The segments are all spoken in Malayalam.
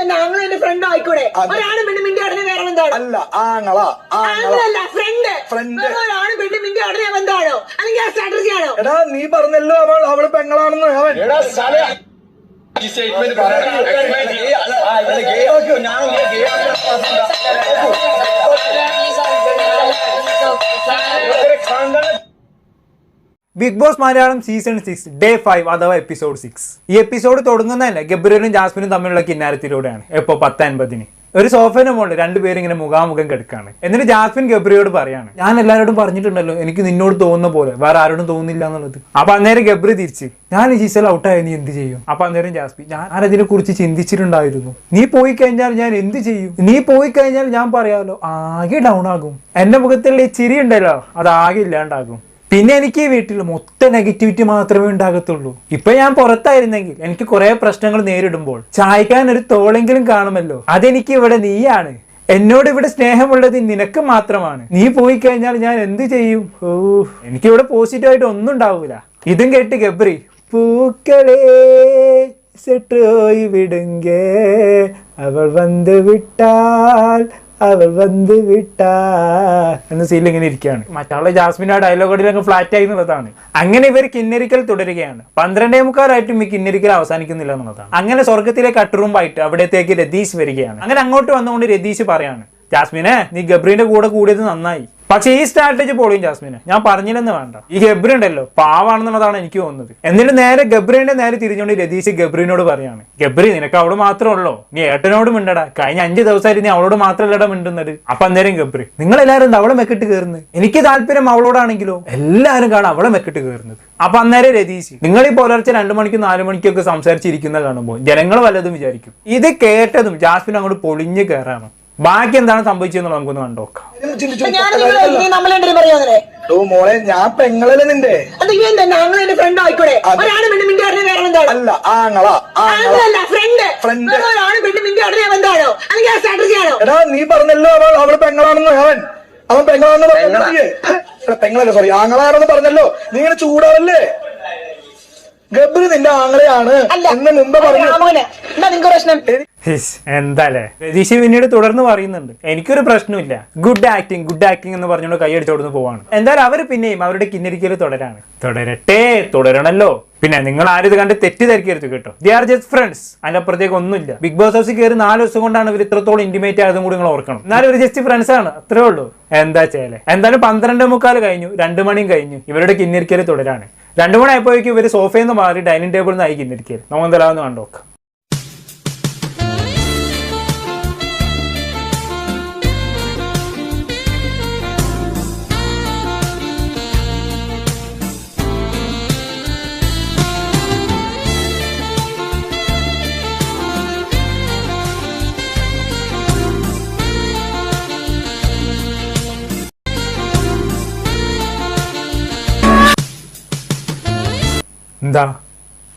എന്റെ ഫ്രണ്ട് ആയിക്കൂടെ ഒരാണ് പെണ്ണ് മിണ്ടി ഉടനെ വേറെ എന്താണ് അല്ല ആങ്ങള ആങ്ങള അങ്ങനല്ല ഫ്രണ്ട് Friend. ഒരാണ് പെണ്ണ് മിണ്ടി ഉടനെ എന്താണോ അല്ലെങ്കിൽ ആ സ്ട്രാറ്റജി ആണോ എടാ നീ പറഞ്ഞല്ലോ അവൾ അവൾ പെങ്ങളാണെന്ന് അവൻ ഈ statement Bigg Boss Malayalam season six day five അഥവാ എപ്പിസോഡ് സിക്സ് ഈ എപ്പിസോഡ് തുടങ്ങുന്നതല്ലേ ഗബ്രിയലും ജാസ്മിനും തമ്മിലുള്ള കിന്നാരത്തിലൂടെയാണ്. എപ്പോ പത്ത് അൻപതിന് ഒരു സോഫേനെ മുകളിൽ രണ്ടുപേരും ഇങ്ങനെ മുഖാമുഖം കിടക്കാണ്. എന്നിട്ട് ജാസ്മിൻ ഗബ്രിയോട് പറയാണ് ഞാൻ എല്ലാവരോടും പറഞ്ഞിട്ടുണ്ടല്ലോ എനിക്ക് നിന്നോട് തോന്നുന്ന പോലെ വേറെ ആരോടും തോന്നില്ല എന്നുള്ളത്. അപ്പൊ അന്നേരം ഗബ്രി തിരിച്ച് ഞാൻ ഈ സീസൺ ഔട്ടായ നീ എന്ത് ചെയ്യും? അപ്പൊ അന്നേരം ജാസ്മിൻ ഞാൻ അതിനെ കുറിച്ച് ചിന്തിച്ചിട്ടുണ്ടായിരുന്നു. നീ പോയി കഴിഞ്ഞാൽ ഞാൻ എന്ത് ചെയ്യും? നീ പോയി കഴിഞ്ഞാൽ ഞാൻ പറയാമല്ലോ ആകെ ഡൗൺ ആകും. എന്റെ മുഖത്തുള്ള ഈ ചിരി ഉണ്ടല്ലോ അത് ആകെ ഇല്ലാണ്ടാകും. പിന്നെ എനിക്ക് ഈ വീട്ടിൽ മൊത്തം നെഗറ്റിവിറ്റി മാത്രമേ ഉണ്ടാകത്തുള്ളൂ. ഇപ്പൊ ഞാൻ പുറത്തായിരുന്നെങ്കിൽ എനിക്ക് കുറെ പ്രശ്നങ്ങൾ നേരിടുമ്പോൾ ചായക്കാൻ ഒരു തോളെങ്കിലും കാണുമല്ലോ. അതെനിക്ക് ഇവിടെ നീയാണ്. എന്നോട് ഇവിടെ സ്നേഹമുള്ളത് നിനക്ക് മാത്രമാണ്. നീ പോയി കഴിഞ്ഞാൽ ഞാൻ എന്ത് ചെയ്യും? ഓ എനിക്കിവിടെ പോസിറ്റീവായിട്ട് ഒന്നും ഉണ്ടാവൂല. ഇതും കേട്ട് ഗബ്രി പൂക്കളേ വിടുങ്കേ അവൾ വന്ന് വിട്ടാൽ അവൾ വന്ന് വിട്ടാ. എന്ന സീനിൽ ഇങ്ങനെ ഇരിക്കുകയാണ്. മറ്റാളെ ജാസ്മിൻ ആ ഡയലോഗിൽ അങ്ങ് ഫ്ലാറ്റ് ആയി എന്നുള്ളതാണ്. അങ്ങനെ ഇവർ കിന്നരിക്കൽ തുടരുകയാണ്. പന്ത്രണ്ടേ മുക്കാലായിട്ടും ഈ കിന്നരിക്കൽ അവസാനിക്കുന്നില്ല എന്നുള്ളതാണ്. അങ്ങനെ സ്വർഗത്തിലെ കട്ടുറുമ്പായിട്ട് അവിടത്തേക്ക് രതീഷ് വരികയാണ്. അങ്ങനെ അങ്ങോട്ട് വന്നുകൊണ്ട് രതീഷ് പറയാണ് ജാസ്മിനെ നീ ഗബ്രീന്റെ കൂടെ കൂടിയത് നന്നായി. പക്ഷേ ഈ സ്ട്രാറ്റജി പൊളിയും ജാസ്മിന് ഞാൻ പറഞ്ഞില്ലെന്ന് വേണ്ട. ഈ ഗബ്രി ഉണ്ടല്ലോ പാവാണെന്നുള്ളതാണ് എനിക്ക് തോന്നുന്നത്. എന്നിട്ട് നേരെ ഗബ്രീന്റെ നേരെ തിരിഞ്ഞുകൊണ്ട് രതീഷ് ഗബ്രീനോട് പറയാണ് ഗബ്രി നിനക്ക് അവൾ മാത്രമേ ഉള്ളൂ? നീ ഏട്ടനോട് മിണ്ടടാ. കഴിഞ്ഞ അഞ്ച് ദിവസമായിട്ട് നീ അവളോട് മാത്രമല്ലടാ മിണ്ടുന്നത്. അപ്പൊ അന്നേരം ഗബ്രി നിങ്ങൾ എല്ലാവരും എന്താ അവളെ മെക്കിട്ട് കയറുന്നത്? എനിക്ക് താല്പര്യം അവളോടാണെങ്കിലോ? എല്ലാവരും കാണാം അവളെ മെക്കിട്ട് കയറുന്നത്. അപ്പൊ അന്നേരം രതീഷ് നിങ്ങൾ ഈ പുലർച്ചെ രണ്ടു മണിക്കും നാലു മണിക്കൊക്കെ സംസാരിച്ചിരിക്കുന്ന കാണുമ്പോൾ ജനങ്ങൾ വല്ലതും വിചാരിക്കും. ഇത് കേട്ടതും ജാസ്മിൻ അങ്ങോട്ട് പൊളിഞ്ഞു കയറാണ് ബാക്കി എന്താണ് സംഭവിച്ചതെന്ന് നമുക്കൊന്ന് കണ്ടോക്കാം മോളെ ഞാൻ പെങ്ങളല്ലേ നിന്റെ? അല്ല ആങ്ങള ഫ്രണ്ട് എടാ നീ പറഞ്ഞല്ലോ അവൾ അവൾ പെങ്ങളാണെന്ന് അവൻ. അവൻ പെങ്ങളാണെന്ന്. എടാ, പെങ്ങളല്ല സോറി ആങ്ങളാണെന്ന് പറഞ്ഞല്ലോ. നീ ഇങ്ങനെ ചൂടാറല്ലേ ഗബ്രി നിന്റെ ആങ്ങളെയാണ് എന്ന് മുമ്പ് പറഞ്ഞു. എന്താല്ലേ രതീഷ് പിന്നീട് തുടർന്ന് പറയുന്നുണ്ട്. എനിക്കൊരു പ്രശ്നമില്ല ഗുഡ് ആക്ടിങ് ഗുഡ് ആക്ടിങ് എന്ന് പറഞ്ഞുകൊണ്ട് കൈയടിച്ചോടുന്ന് പോവാണ്. എന്തായാലും അവർ പിന്നെയും അവരുടെ കിന്നരിക്കൽ തുടരാണ്. തുടരട്ടെ തുടരണല്ലോ. പിന്നെ നിങ്ങൾ ആരും ഇത് കണ്ട് തെറ്റിദ്ധരിക്കരുത് കേട്ടോ. ദി ആർ ജസ്റ്റ് ഫ്രണ്ട്സ് അതിന്റെ അപ്പുറത്തേക്ക് ഒന്നുമില്ല ബിഗ് ബോസ് ഹൗസിൽ കയറി നാല് ദിവസം കൊണ്ടാണ് ഇവർ ഇത്രത്തോളം ഇന്റിമേറ്റ് ആയതും കൂടി നിങ്ങൾ ഓർക്കണം. എന്നാലും ഒരു ജസ്റ്റ് ഫ്രണ്ട്സ് ആണ്. അത്രേ ഉള്ളൂ. എന്താ ചെയ്യലേ? എന്തായാലും പന്ത്രണ്ട് മുക്കാൽ കഴിഞ്ഞു. രണ്ടു മണിയും കഴിഞ്ഞു. ഇവരുടെ കിന്നരിക്കൽ തുടരാണ്. രണ്ടു മണി ആയപ്പോഴേക്കും ഇവർ സോഫയിൽ നിന്ന് മാറി ഡൈനിങ് ടേബിളിൽ നിന്ന് ആയി ഇരിക്കുക നമുക്ക് എന്തായാലും കണ്ടു കണ്ടോക്കാം എന്താ?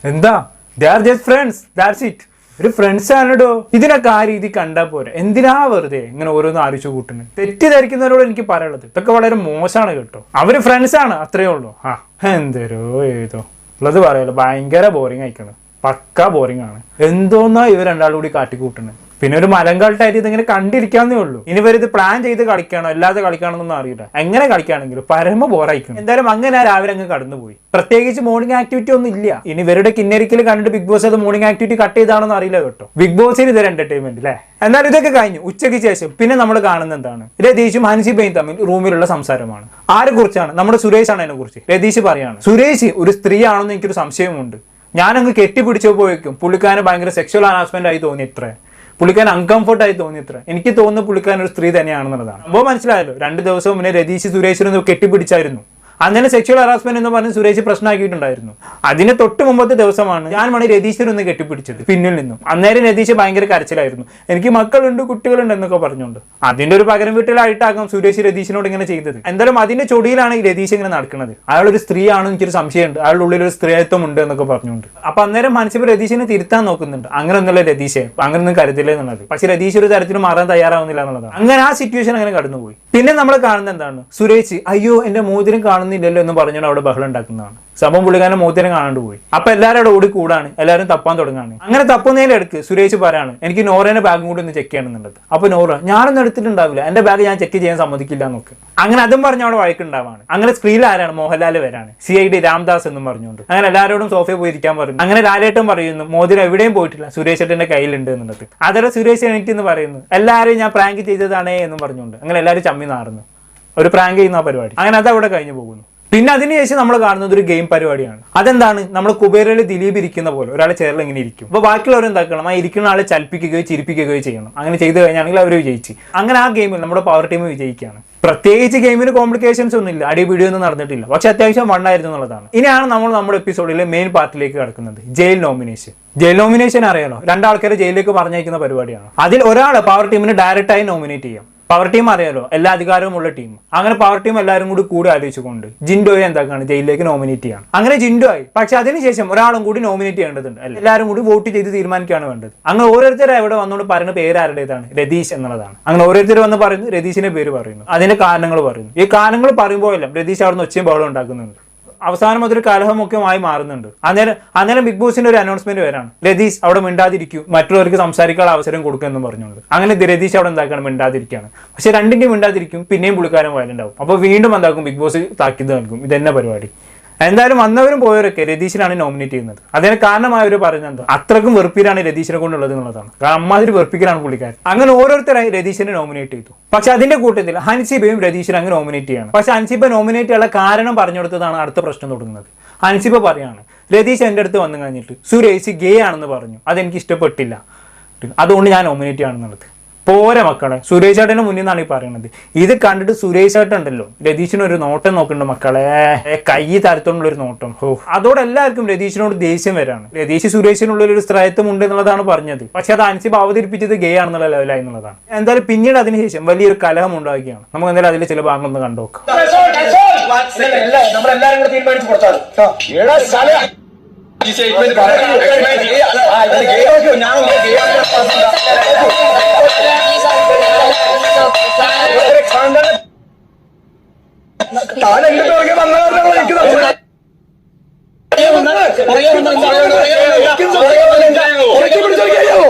എന്താ? They are just friends that's it ഒരു ഫ്രണ്ട്സ് ആണോ ഇതിനൊക്കെ ആ രീതി കണ്ടാൽ പോരെ. എന്തിനാ വെറുതെ ഇങ്ങനെ ഓരോന്ന് ആലോചിച്ച് കൂട്ടുന്നത് തെറ്റിദ്ധരിക്കുന്നവരോട് എനിക്ക് പറയുള്ളത് ഇതൊക്കെ വളരെ മോശമാണ് കേട്ടോ. അവർ ഫ്രണ്ട്സ് ആണ് അത്രയേ ഉള്ളൂ. ആ എന്തരോ ഏതോ. ഉള്ളത് പറയല്ലോ ഭയങ്കര ബോറിംഗ് ആയിക്കണം. പക്ക ബോറിംഗ് ആണ്. എന്തോന്നാ ഇവർ രണ്ടാളും കൂടി കാട്ടിക്കൂട്ടുന്നത് പിന്നെ ഒരു മലങ്കാട്ടായിട്ട് ഇതിങ്ങനെ കണ്ടിരിക്കാന്നേ ഉള്ളൂ. ഇനി ഇത് പ്ലാൻ ചെയ്ത് കളിക്കാണോ അല്ലാതെ കളിക്കണമെന്നൊന്നും അറിയില്ല. എങ്ങനെ കളിക്കുകയാണെങ്കിലും പരമ ബോറായിരിക്കും എന്തായാലും അങ്ങനെ രാവിലെ അങ്ങ് കടന്നുപോയി. പ്രത്യേകിച്ച് മോർണിംഗ് ആക്ടിവിറ്റി ഒന്നും ഇല്ല. ഇനി ഇവരുടെ കിന്നരിക്കൽ കണ്ടിട്ട് ബിഗ് ബോസ് അത് മോർണിംഗ് ആക്ടിവിറ്റി കട്ട് ചെയ്താണെന്ന് അറിയില്ല കേട്ടോ. ബിഗ് ബോസിന് ഇതൊരു എന്റർടൈൻമെന്റ് അല്ലേ എന്നാൽ ഇതൊക്കെ കഴിഞ്ഞു. ഉച്ചയ്ക്ക് ശേഷം പിന്നെ നമ്മൾ കാണുന്ന എന്താണ്? രതീഷും ഹൻസിബയും തമ്മിൽ റൂമിലുള്ള സംസാരമാണ്. ആരെ കുറിച്ചാണ്? നമ്മുടെ സുരേഷ് ആണ് അതിനെ കുറിച്ച്. രതീഷ് പറയാണ് സുരേഷ് ഒരു സ്ത്രീ ആണെന്ന് എനിക്കൊരു സംശയമുണ്ട് ഞാനങ്ങ് കെട്ടിപ്പിടിച്ചപ്പോഴേക്കും പുള്ളിക്കാരന് ഭയങ്കര സെക്ഷൽ ഹറാസ്മെന്റ് ആയി തോന്നി ഇത്രേ. പുള്ളിക്കാരൻ അൺകംഫർട്ടായി തോന്നി ഇത്ര. എനിക്ക് തോന്നുന്നു പുള്ളിക്കാരൻ ഒരു സ്ത്രീ തന്നെയാണെന്നുള്ളതാണ്. അപ്പോൾ മനസ്സിലായല്ലോ രണ്ട് ദിവസം മുന്നേ രതീഷ് സുരേഷിനൊന്ന് കെട്ടിപ്പിടിച്ചായിരുന്നു. അങ്ങനെ സെക്ഷൽ ഹറാസ്മെന്റ് എന്ന് പറഞ്ഞ് സുരേഷ് പ്രശ്നമാക്കിയിട്ടുണ്ടായിരുന്നു. അതിന് തൊട്ട് മുമ്പത്തെ ദിവസമാണ് ഞാൻ മണി ഒന്ന് കെട്ടിപ്പിടിച്ചത്. പിന്നിൽ നിന്നും. അന്നേരം രതീഷ് ഭയങ്കര കരച്ചിലായിരുന്നു. എനിക്ക് മക്കളുണ്ട് കുട്ടികളുണ്ട് എന്നൊക്കെ പറഞ്ഞുകൊണ്ട്. അതിന്റെ ഒരു പകരം വീട്ടിലായിട്ടാകാം സുരേഷ് രതീശിനോട് ഇങ്ങനെ ചെയ്തത്. എന്തായാലും അതിന്റെ ചൊടിയിലാണ് ഈ രതീഷ് ഇങ്ങനെ നടക്കുന്നത്. അയാളൊരു ഒരു സ്ത്രീയാണെന്ന് എനിക്കൊരു സംശയമുണ്ട്. അയാളുടെ ഉള്ളിൽ ഒരു സ്ത്രീത്വം ഉണ്ട് എന്നൊക്കെ പറഞ്ഞുകൊണ്ട്. അപ്പൊ അന്നേരം മനസ്സിൽ രതീഷിനെ തിരുത്താൻ നോക്കുന്നുണ്ട്. അങ്ങനെ ഒന്നുള്ള രതീഷ് അങ്ങനെ ഒന്നും കരുതില്ല എന്നുള്ളത്. പക്ഷെ രതീഷ് ഒരു തരത്തിലും മാറാൻ തയ്യാറാവുന്നില്ല എന്നുള്ളതാണ്. അങ്ങനെ ആ സിറ്റുവേഷൻ അങ്ങനെ കടന്നുപോയി. പിന്നെ നമ്മൾ കാണുന്നത് എന്താണ്? സുരേഷ് അയ്യോ എന്റെ മോതിരം കാണുന്നില്ലല്ലോ എന്ന് പറഞ്ഞുകൊണ്ട് അവിടെ ബഹളം ഉണ്ടാക്കുന്നതാണ്. സംഭവം പുള്ളിക്കാരൻ മൂത്തിനെ കാണാണ്ട് പോയി. അപ്പൊ എല്ലാവരും അവിടെ ഓടി കൂടാണ്. എല്ലാവരും തപ്പാൻ തുടങ്ങാണ്. അങ്ങനെ തപ്പുന്നതിന്റെ അടുക്ക് സുരേഷ് പറയാണ് എനിക്ക് നോറേന്റെ ബാഗും കൂടി ഒന്ന് ചെക്ക് ചെയ്യണമെന്നുണ്ട് അപ്പൊ നോറ ഞാനൊന്നും എടുത്തിട്ടുണ്ടാവില്ല. എന്റെ ബാഗ് ഞാൻ ചെക്ക് ചെയ്യാൻ സമ്മതിക്കില്ല എന്നൊക്കെ. അങ്ങനെ അതും പറഞ്ഞ അവിടെ വഴക്കുണ്ടാവാണ്. അങ്ങനെ സ്ക്രീനിൽ ആരാണ്? മോഹൻലാൽ വരാണ്. സി ഐ ഡി രാംദാസ് എന്നും പറഞ്ഞുകൊണ്ട്. അങ്ങനെ എല്ലാവരോടും സോഫയിൽ പോയി ഇരിക്കാൻ പറഞ്ഞു. അങ്ങനെ ലാലേട്ടൻ പറയുന്നു മോതിരം എവിടെയും പോയിട്ടില്ല. സുരേഷ് ഏട്ടന്റെ കയ്യിലുണ്ട് എന്നുള്ളത്. അതര സുരേഷ് എനിക്ക് എന്ന് പറയുന്നു എല്ലാവരെയും ഞാൻ പ്രാങ്ക് ചെയ്തതാണേ എന്നും പറഞ്ഞുകൊണ്ട്. അങ്ങനെ എല്ലാവരും ചമ്മി നാറുന്നു. ഒരു പ്രാങ്ക് ചെയ്യുന്ന പരിപാടി. അങ്ങനെ അത് അവിടെ കഴിഞ്ഞു പോകുന്നു. പിന്നെ അതിനുശേഷം നമ്മൾ കാണുന്നത് ഒരു ഗെയിം പരിപാടിയാണ്. അതെന്താണ്? നമ്മൾ കുബേരയിൽ ദിലീപ് ഇരിക്കുന്ന പോലെ ഒരാൾ ചേറിൽ ഇങ്ങനെ ഇരിക്കും. അപ്പോൾ ബാക്കിയുള്ളവർ എന്താക്കണം ആ ഇരിക്കുന്ന ആളെ ചലിപ്പിക്കുകയോ ചിരിപ്പിക്കുകയോ ചെയ്യണം. അങ്ങനെ ചെയ്തു കഴിഞ്ഞാണെങ്കിൽ അവർ വിജയിച്ച്. അങ്ങനെ ആ ഗെയിമിൽ നമ്മുടെ പവർ ടീം വിജയിക്കുകയാണ്. പ്രത്യേകിച്ച് ഗെയിമിന് കോംപ്ലിക്കേഷൻസ് ഒന്നും ഇല്ല. അടി വീഡിയോ ഒന്നും നടന്നിട്ടില്ല. പക്ഷെ അത്യാവശ്യം വണ്ണായിരുന്നു എന്നുള്ളതാണ്. ഇനിയാണ് നമ്മൾ നമ്മുടെ എപ്പിസോഡിലെ മെയിൻ പാർട്ടിലേക്ക് കടക്കുന്നത്. ജയിൽ നോമിനേഷൻ ജയിൽ നോമിനേഷൻ അറിയാലോ? രണ്ടാൾക്കാരെ ജയിലിലേക്ക് പറഞ്ഞയക്കുന്ന പരിപാടിയാണ്. അതിൽ ഒരാൾ പവർ ടീമിന് ഡയറക്റ്റായി നോമിനേറ്റ് ചെയ്യാം. പവർ ടീം അറിയാലോ? എല്ലാ അധികാരവും ഉള്ള ടീം അങ്ങനെ പവർ ടീം എല്ലാവരും കൂടി കൂടെ ആലോചിച്ചുകൊണ്ട് ജിൻഡോയെ എന്താക്കാണ് ജയിലിലേക്ക് നോമിനേറ്റ് ചെയ്യണം. അങ്ങനെ ജിൻഡോ ആയി പക്ഷെ അതിനുശേഷം ഒരാളും കൂടി നോമിനേറ്റ് ചെയ്യേണ്ടതുണ്ട്. എല്ലാവരും കൂടി വോട്ട് ചെയ്ത് തീരുമാനിക്കുകയാണ് വേണ്ടത്. അങ്ങനെ ഓരോരുത്തരും എവിടെ വന്നുകൊണ്ട് പറയുന്ന പേര് ആരുടേതാണ്? രതീഷ് എന്നുള്ളതാണ്. അങ്ങനെ ഓരോരുത്തർ വന്ന് പറയുന്നു രതീഷിന്റെ പേര് പറയുന്നു. അതിന്റെ കാരണങ്ങൾ പറയുന്നു. ഈ കാരണങ്ങൾ പറയുമ്പോഴെല്ലാം രതീഷ് അവിടെ നിന്ന് ഒച്ചയും ബഹളം ഉണ്ടാക്കുന്നുണ്ട്. അവസാനം അതൊരു കലഹമൊക്കെയായി മാറുന്നുണ്ട്. അന്നേരം അന്നേരം ബിഗ് ബോസിന്റെ ഒരു അനൗൺസ്മെന്റ് വരാണ്. രതീഷ് അവിടെ മിണ്ടാതിരിക്കൂ. മറ്റുള്ളവർക്ക് സംസാരിക്കാനുള്ള അവസരം കൊടുക്കുമെന്ന് പറഞ്ഞുകൊണ്ട്. അങ്ങനെ രതീഷ് അവിടെ എന്താക്കണം? മിണ്ടാതിരിക്കുകയാണ് പക്ഷെ രണ്ടിന്റെയും മിണ്ടാതിരിക്കും പിന്നെയും പുള്ളിക്കാരൻ വയലുണ്ടാവും അപ്പൊ അപ്പോൾ വീണ്ടും എന്താക്കും? ബിഗ് ബോസ് താക്കീത് നൽകും. ഇതെന്നെ പരിപാടി. എന്തായാലും വന്നവരും പോയവരൊക്കെ രതീഷിനാണ് നോമിനേറ്റ് ചെയ്യുന്നത്. അതിന് കാരണമായവർ എന്താ? അത്രക്കും വെറുപ്പിലാണ് രതീഷിനെ കൊണ്ടുള്ളത് എന്നുള്ളതാണ്. കാരണം അമ്മാതിരി വെറുപ്പിക്കലാണ് പുള്ളിക്കാരൻ. അങ്ങനെ ഓരോരുത്തരായി രതീഷിനെ നോമിനേറ്റ് ചെയ്തു. പക്ഷെ അതിന്റെ കൂട്ടത്തിൽ ഹൻസിബയും രതീഷിനെ അങ്ങ് നോമിനേറ്റ് ചെയ്യണം. പക്ഷെ ഹൻസിബ നോമിനേറ്റ് ചെയ്യാനുള്ള കാരണം പറഞ്ഞു കൊടുത്തതാണ് അടുത്ത പ്രശ്നം തുടങ്ങുന്നത്. ഹൻസിബ പറയാണ് രതീഷ് എന്റെ അടുത്ത് വന്നു കഴിഞ്ഞിട്ട് സുരേഷ് ഗേ ആണെന്ന് പറഞ്ഞു. അതെനിക്ക് ഇഷ്ടപ്പെട്ടില്ല. അതുകൊണ്ട് ഞാൻ നോമിനേറ്റ് ചെയ്യാണെന്നുള്ളത് പോരെ മക്കളെ. സുരേഷ് ഏട്ടന് മുന്നിൽ നിന്നാണ് ഈ പറയുന്നത്. ഇത് കണ്ടിട്ട് സുരേഷ് ചേട്ടൻ ഉണ്ടല്ലോ രതീഷിന് ഒരു നോട്ടം നോക്കുന്നുണ്ട് മക്കളെ. കൈ തരത്തോണ്ടുള്ള ഒരു നോട്ടം. ഹോ. അതോടെ എല്ലാവർക്കും രതീഷിനോട് ദേഷ്യം വരാണ്. രതീഷ് സുരേഷിനുള്ള ഒരു സ്ത്രയത്വം ഉണ്ട് എന്നുള്ളതാണ് പറഞ്ഞത്. പക്ഷെ അത് അനുസരിച്ച് അവതരിപ്പിച്ചത് ഗേ ആണെന്നുള്ള ലെവലായി എന്നുള്ളതാണ്. എന്തായാലും പിന്നീട് അതിനുശേഷം വലിയൊരു കലഹം ഉണ്ടാവുകയാണ്. നമുക്ക് എന്തായാലും അതിലെ ചില ഭാഗങ്ങളൊന്ന് കണ്ടുനോക്കാം നമ്മളെല്ലാരും കൂടെ തീരുമാനിച്ച് പുറത്താണ് എടാ താൻ എന്റെ പുറകെ എനിക്ക് കഴിയാവോ?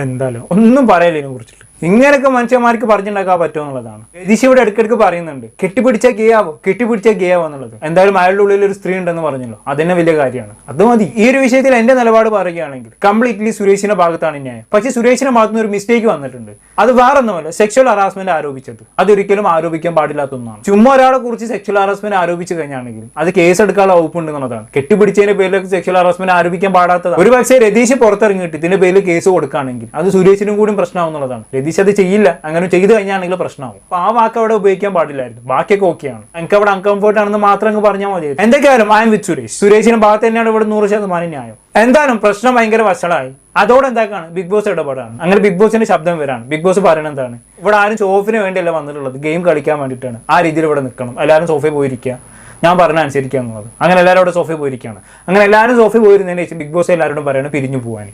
എന്തായാലും ഒന്നും പറയില്ല ഇതിനെ കുറിച്ചിട്ട് ഇങ്ങനെയൊക്കെ മനുഷ്യന്മാർക്ക് പറഞ്ഞുണ്ടാക്കാൻ പറ്റുമോ എന്നുള്ളതാണ്. രതീഷ് ഇവിടെ ഇടയ്ക്കിടയ്ക്ക് പറയുന്നുണ്ട്. കെട്ടിപ്പിടിച്ച ഗിയാവോ കെട്ടിപ്പിടിച്ച ഗിയാവോ എന്നുള്ളത്. എന്തായാലും അയാളുടെ ഉള്ളിൽ ഒരു സ്ത്രീ ഉണ്ടെന്ന് പറഞ്ഞല്ലോ. അതന്നെ വലിയ കാര്യമാണ്. അത് മതി. ഈ ഒരു വിഷയത്തിൽ എന്റെ നിലപാട് പറയുകയാണെങ്കിൽ കംപ്ലീറ്റ്ലി സുരേഷിന്റെ ഭാഗത്താണ് ന്യായം. പക്ഷേ സുരേഷിന്റെ ഭാഗത്ത് നിന്ന് ഒരു മിസ്റ്റേക്ക് വന്നിട്ടുണ്ട്. അത് വേറൊന്നുമല്ല സെക്ഷൽ ഹറാസ്മെന്റ് ആരോപിച്ചത്. അതൊരിക്കലും ആരോപിക്കാൻ പാടില്ലാത്ത ഒന്നാണ്. ചുമ്മാ ഒരാളെ കുറിച്ച് സെക്ഷൽ ഹറാസ്മെന്റ് ആരോപിച്ചു കഴിഞ്ഞാണെങ്കിൽ അത് കേസ് എടുക്കാനുള്ള വകുപ്പുണ്ട് എന്നുള്ളതാണ്. കെട്ടിപ്പിടിച്ചതിന്റെ പേരിലൊക്കെ സെക്ഷൽ ഹറാസ്മെന്റ് ആരോപിക്കാൻ പാടാത്തതാണ്. ഒരു പക്ഷേ രതീഷ് പുറത്തിറങ്ങിയിട്ട് ഇതിന്റെ പേരിൽ കേസ് കൊടുക്കുകയാണെങ്കിൽ അത് സുരേഷിനും കൂടി പ്രശ്നമാവും എന്നുള്ളതാണ്. രതീഷ് അത് ചെയ്യില്ല. അങ്ങനെ ചെയ്തു കഴിഞ്ഞാണെങ്കിൽ പ്രശ്നമാവും. അപ്പൊ ആ വാക്ക് അവിടെ ഉപയോഗിക്കാൻ പാടില്ലായിരുന്നു. ബാക്കിയൊക്കെ ഓക്കെയാണ്. എനിക്ക് അവിടെ അൺകംഫർട്ട് ആണെന്ന് മാത്രം അങ്ങ് പറഞ്ഞാൽ മതി. എന്തൊക്കെയായാലും ഐ എം വിത്ത് സുരേഷ് സുരേഷിന്റെ ഭാഗത്ത് തന്നെയാണ് ഇവിടെ നൂറ് ശതമാനം ന്യായം. എന്തായാലും പ്രശ്നം ഭയങ്കര വഷളായി. അതോടെ എന്താക്കാണ്? Big boss ഇടപെടാണ്. അങ്ങനെ ബിഗ് ബോസിന്റെ ശബ്ദം വരാണ്. ബിഗ് ബോസ് പറയുന്നത് എന്താണ്? ഇവിടെ ആരും സോഫിന് വേണ്ടിയല്ല വന്നിട്ടുള്ളത്. ഗെയിം കളിക്കാൻ വേണ്ടിയിട്ടാണ്. ആ രീതിയിൽ ഇവിടെ നിൽക്കണം. എല്ലാവരും സോഫയിൽ പോയിരിക്കുക. ഞാൻ പറഞ്ഞ അനുസരിക്കുക എന്നുള്ളത്. അങ്ങനെ എല്ലാവരും അവിടെ സോഫയിൽ പോയിരിക്കുകയാണ്. അങ്ങനെ എല്ലാവരും സോഫയിൽ പോയിരുന്നതിന് ശേഷം ബിഗ് ബോസ് എല്ലാവരോടും പറയണം പിരിഞ്ഞു പോകാൻ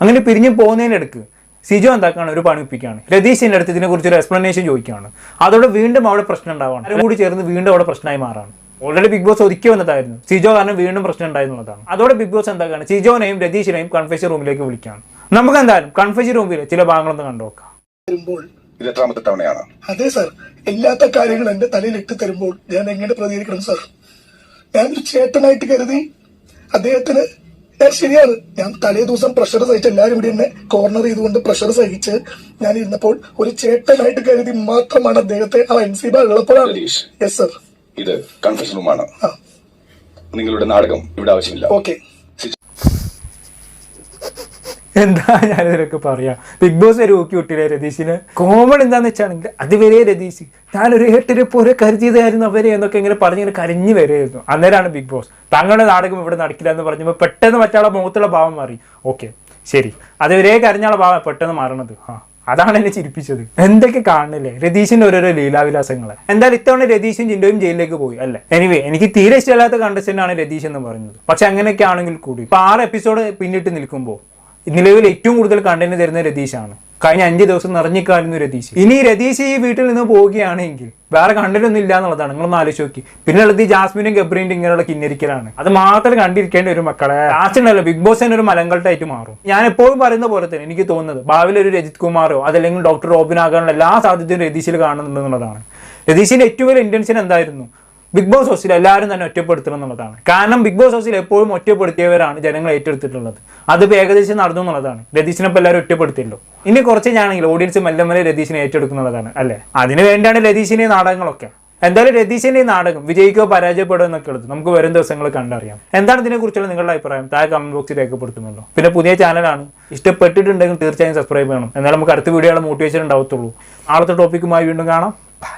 അങ്ങനെ പിരിഞ്ഞു പോകുന്നതിനിടക്ക് സിജോ എന്താക്കാണ്? ഒരു പണിപ്പിക്കുകയാണ് രതീഷിന്റെ അടുത്ത് ഇതിനെക്കുറിച്ച് ഒരു എക്സ്പ്ലനേഷൻ ചോദിക്കുകയാണ്. അതോടെ വീണ്ടും അവിടെ പ്രശ്നം ഉണ്ടാവുകയാണ് അവരും കൂടി ചേർന്ന് വീണ്ടും അവിടെ പ്രശ്നമായി മാറാണ്. ഓൾറെഡി ബിഗ് ബോസ് ഒതുക്കി വന്നതായിരുന്നു. സിജോ കാരണം വീണ്ടും പ്രശ്നം ഉണ്ടായിരുന്നതാണ് അതോടെ ബിഗ് ബോസ് എന്താക്കാണ്? സിജോനെയും രതീഷിനെയും കൺഫ്യൂഷൻ റൂമിലേക്ക് വിളിക്കുകയാണ്. നമുക്ക് എന്തായാലും കൺഫ്യൂഷൻ റൂമിൽ ചില ഭാഗങ്ങളൊന്ന് കണ്ടുനോക്കാം വരുമ്പോൾ ഇത് എത്രാമത്തെ തവണയാണ്? അതെ സർ എല്ലാത്ത കാര്യങ്ങൾ എന്റെ തലയിൽ ഇട്ട് തരുമ്പോൾ ഞാൻ എങ്ങനെ പ്രതികരിക്കണം സർ ഞാനൊരു ചേട്ടനായിട്ട് കരുതി അദ്ദേഹത്തിന് ശരിയാണ്. ഞാൻ തലേ ദിവസം പ്രഷർ സഹിച്ച് എല്ലാവരും ഇവിടെ എന്നെ കോർണർ ചെയ്തുകൊണ്ട് പ്രഷർ സഹിച്ച് ഞാൻ ഇരുന്നപ്പോൾ ഒരു ചേട്ടനായിട്ട് കരുതി മാത്രമാണ് അദ്ദേഹത്തെ ആ എൻസിബ ഉള്ളപ്പോഴാണ്. രതീഷ്. യെസ് സർ ഇത് കൺഫെഷൻ റൂമാണ് നിങ്ങളുടെ നാടകം ഇവിടെ ആവശ്യമില്ല. ഓക്കെ എന്താ ഞാനിതിലൊക്കെ പറയാം? ബിഗ് ബോസ് ഒരു ഊക്കി വിട്ടില്ലേ രതീഷിന് കോമൺ എന്താന്ന് വെച്ചാണെങ്കിൽ അതുവരെ രതീഷ് ഞാനൊരു ഏട്ടരെ പോലെ കരുതിയതായിരുന്നു അവരെ എന്നൊക്കെ ഇങ്ങനെ പറഞ്ഞിങ്ങനെ കരഞ്ഞു വരെയായിരുന്നു അന്നേരമാണ് ബിഗ് ബോസ് തങ്ങളുടെ നാടകം ഇവിടെ നടക്കില്ല എന്ന് പറഞ്ഞപ്പോൾ പെട്ടെന്ന് മറ്റാളെ മുഖത്തുള്ള ഭാവം മാറി. ഓക്കെ ശരി. അതുവരെ കരഞ്ഞാളെ ഭാവം പെട്ടെന്ന് മാറണത്. ആ അതാണ് എന്നെ ചിരിപ്പിച്ചത്. എന്തൊക്കെ കാണുന്നില്ലേ രതീഷിന്റെ ഓരോരോ ലീലാവിലാസങ്ങൾ എന്തായാലും ഇത്തവണ രതീഷും ജിൻഡോയും ജയിലിലേക്ക് പോയി അല്ലേ? എനിവേ എനിക്ക് തീരെ ഇഷ്ടമില്ലാത്ത കണ്ടസ്റ്റന്റ് ആണ് രതീഷ് എന്ന് പറയുന്നത്. പക്ഷെ അങ്ങനെയൊക്കെ ആണെങ്കിൽ കൂടി. ഇപ്പൊ ആറ് എപ്പിസോഡ് പിന്നിട്ട് നിൽക്കുമ്പോൾ നിലവിൽ ഏറ്റവും കൂടുതൽ കണ്ടന്റ് തരുന്ന രതീഷാണ്. കഴിഞ്ഞ അഞ്ച് ദിവസം നിറഞ്ഞിക്കാരുന്നു രതീഷ്. ഇനി രതീഷ് ഈ വീട്ടിൽ നിന്ന് പോവുകയാണെങ്കിൽ വേറെ കണ്ടന്റ് ഒന്നും ഇല്ല എന്നുള്ളതാണ്. നിങ്ങളൊന്ന് ആലോചിച്ച് നോക്കി. പിന്നെ ഉള്ളത് ജാസ്മിനും ഗബ്രീന്റെ ഇങ്ങനെയുള്ള കിന്നിരിക്കലാണ്. അത് മാത്രം കണ്ടിരിക്കേണ്ട ഒരു മക്കളെ. ലാസ്റ്റ് ബിഗ് ബോസ് തന്നെ ഒരു മലങ്കൾട്ടായിട്ട് മാറും. ഞാൻ എപ്പോഴും പറയുന്ന പോലെ തന്നെ എനിക്ക് തോന്നുന്നത് ഭാവിയിൽ ഒരു രജിത് കുമാറോ അതല്ലെങ്കിൽ ഡോക്ടർ റോബിൻ ആകാനുള്ള എല്ലാ സാധ്യതയും രതീഷിൽ കാണുന്നുണ്ടെന്നുള്ളതാണ് രതീഷിന്റെ ഏറ്റവും വലിയ ഇന്റൻഷൻ എന്തായിരുന്നു? ബിഗ് ബോസ് ഹൗസിൽ എല്ലാവരും തന്നെ ഒറ്റപ്പെടുത്തണം എന്നുള്ളതാണ്. കാരണം ബിഗ് ബോസ് ഹൗസിൽ എപ്പോഴും ഒറ്റപ്പെടുത്തിയവരാണ് ജനങ്ങൾ ഏറ്റെടുത്തിട്ടുള്ളത്. അതിപ്പോൾ ഏകദേശം നടന്നു എന്നുള്ളതാണ്. രതീഷിനെ ഇപ്പോൾ എല്ലാവരും ഒറ്റപ്പെടുത്തിയല്ലോ ഇനി കുറച്ച് ഞാനെങ്കിൽ ഓഡിയൻസ് മെല്ലെ മെല്ലെ രതീഷിനെ ഏറ്റെടുക്കുന്നുള്ളതാണ് അല്ലേ? അതിന് വേണ്ടിയാണ് രതീഷിനെ നാടകങ്ങളൊക്കെ. എന്തായാലും രതീഷിന്റെ ഈ നാടകം വിജയിക്കോ പരാജയപ്പെടുമോ എന്നൊക്കെ ഉള്ളത് നമുക്ക് വരും ദിവസങ്ങൾ കണ്ടറിയാം. എന്താണ് ഇതിനെക്കുറിച്ചുള്ള നിങ്ങളുടെ അഭിപ്രായം? താഴെ കമന്റ് ബോക്സിൽ രേഖപ്പെടുത്തുമല്ലോ പിന്നെ പുതിയ ചാനലാണ്. ഇഷ്ടപ്പെട്ടിട്ടുണ്ടെങ്കിൽ തീർച്ചയായും സബ്സ്ക്രൈബ് ചെയ്യണം. എന്നാലും നമുക്ക് അടുത്ത വീഡിയോകളെ മോട്ടിവേഷൻ ഉണ്ടാവത്തുള്ളൂ. നാളത്തെ ടോപ്പിക്കുമായി വീണ്ടും കാണാം.